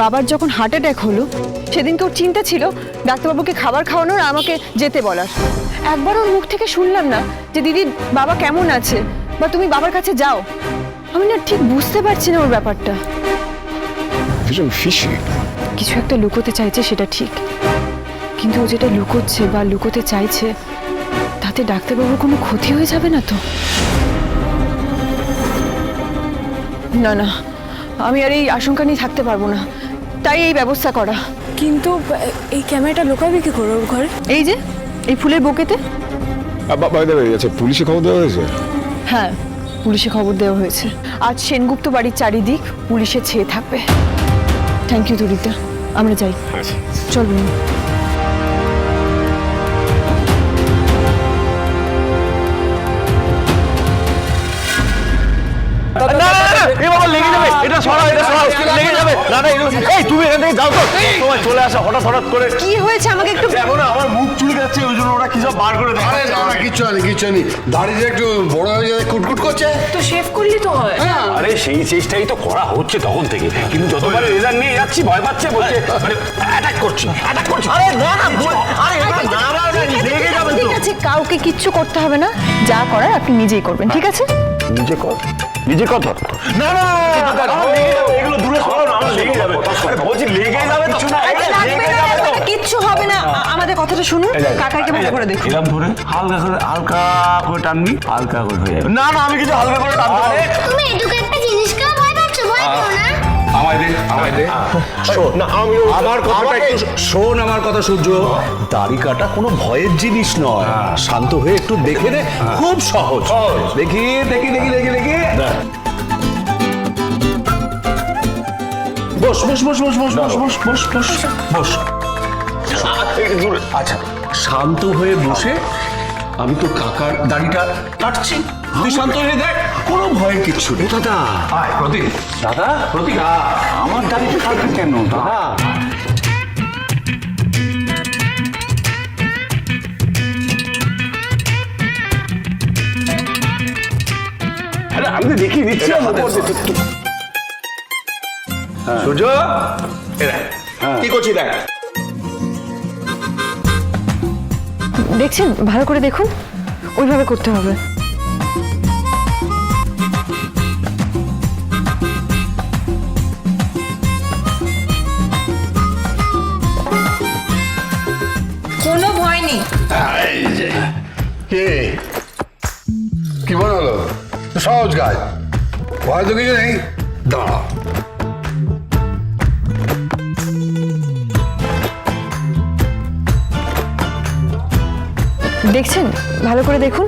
বাবার যখন heart attack হলো সেদিনকে ওর চিন্তা ছিল ডাক্তারবাবুকে খাবার খাওয়ানোর আর আমাকে যেতে বলার। একবার ওর মুখ থেকে শুনলাম না যে দিদি বাবা কেমন আছে বা তুমি বাবার কাছে যাও। আমি না ঠিক বুঝতে পারছি না ওর ব্যাপারটা। ভীষণ ফিসি কিছু একটা লুকোতে চাইছে সেটা ঠিক। কিন্তু ও যেটা লুকোচ্ছে বা লুকোতে চাইছে তাতে ডাক্তারবাবুর কোনো ক্ষতি হয়ে যাবে না তো? না না আমি আর এই আশঙ্কা নিয়ে থাকতে পারব না। তাই এই ব্যবস্থা করা। কিন্তু এই ক্যামেরাটা লোকাবে কি করে ওর ঘরে? এই যে এই ফুলের বোকেতে? বাই দেবে আচ্ছা পুলিশে খবর দেওয়া হয়েছে? হ্যাঁ পুলিশে খবর দেওয়া হয়েছে। আজ সেনগুপ্ত বাড়ির চারিদিক পুলিশে ছেয়ে থাকবে। থ্যাংক ইউ দুরিতা। আমরা যাই। আচ্ছা। চলুন না না না এ বাবা লেগে যাবে এটা সরাও এটা সরাও। লেগে যাবে। না না এই তুমি এখান থেকে যাও তো। তোমার চলে আসা হঠাৎ হঠাৎ করে। কি হয়েছে? আমাকে একটু দেখো না আমার মুখ চুল যাচ্ছে ওই জন্য ওরা কি সব বার করে আরে না না কিচ্ছু হয়নি কিচ্ছু হয়নি। দাড়িটা একটু বড় হয়ে যায় কুটকুট করছে। তো শেভ করলে তো হয়। আরে সেই চেষ্টাই তো করা হচ্ছে তখন থেকে। কিন্তু যতবার রেজাল্ট নিয়ে যাচ্ছি ভয় পাচ্ছে বলছে অ্যাটাক করছি অ্যাটাক করছি। আরে না না আরে না না, লেগে যাবে তো। ঠিক আছে কাউকে কিচ্ছু করতে হবে না। যা করার আপনি নিজেই করবেন ঠিক আছে? নিজে কর। নিজে কত না না এগুলো দূরে সরো না আমার লেগে যাবে। বলছি লেগে যাবে কিছু না কিচ্ছু হবে না। আমাদের কথাটা শুনুন কাকাকে ভালো করে দেখুন। এরকম ধরে হালকা করে হালকা করে টানবি হালকা করে হয়ে যাবে। না না আমি কিছু হালকা করে টানবো তুমি এটুকু একটা জিনিসকে ভয় পাচ্ছ ভয় পেও না। আমায় দে আমায় দে। না আমি আমার কথাটা একটু শোন আমার কথা সূর্য। দাড়ি কাটা কোনো ভয়ের জিনিস নয়। শান্ত হয়ে একটু দেখে নে খুব সহজ। দেখি দেখি দেখি দেখি দেখি। বস বস বস বস বস বস বস বস বস বস। আচ্ছা শান্ত হয়ে বসে আমি তো কাকার দাড়িটা কাটছি। তুই শান্ত হয়ে দেখ। কোনো ভয়ের কিচ্ছু নেই। দাদা। প্রতীক দাদা? প্রতীক আমার দাড়িটা কাটবে কেন দাদা? আরে আমি তো দেখিয়ে দিচ্ছি সূর্য কি করছি দেখ? দেখছেন? ভালো করে দেখুন। ওইভাবে করতে হবে। কে? কি মনে হলো? সহজ কাজ ভয় তো কিছু নেই। দাঁড়া দেখছেন? ভালো করে দেখুন।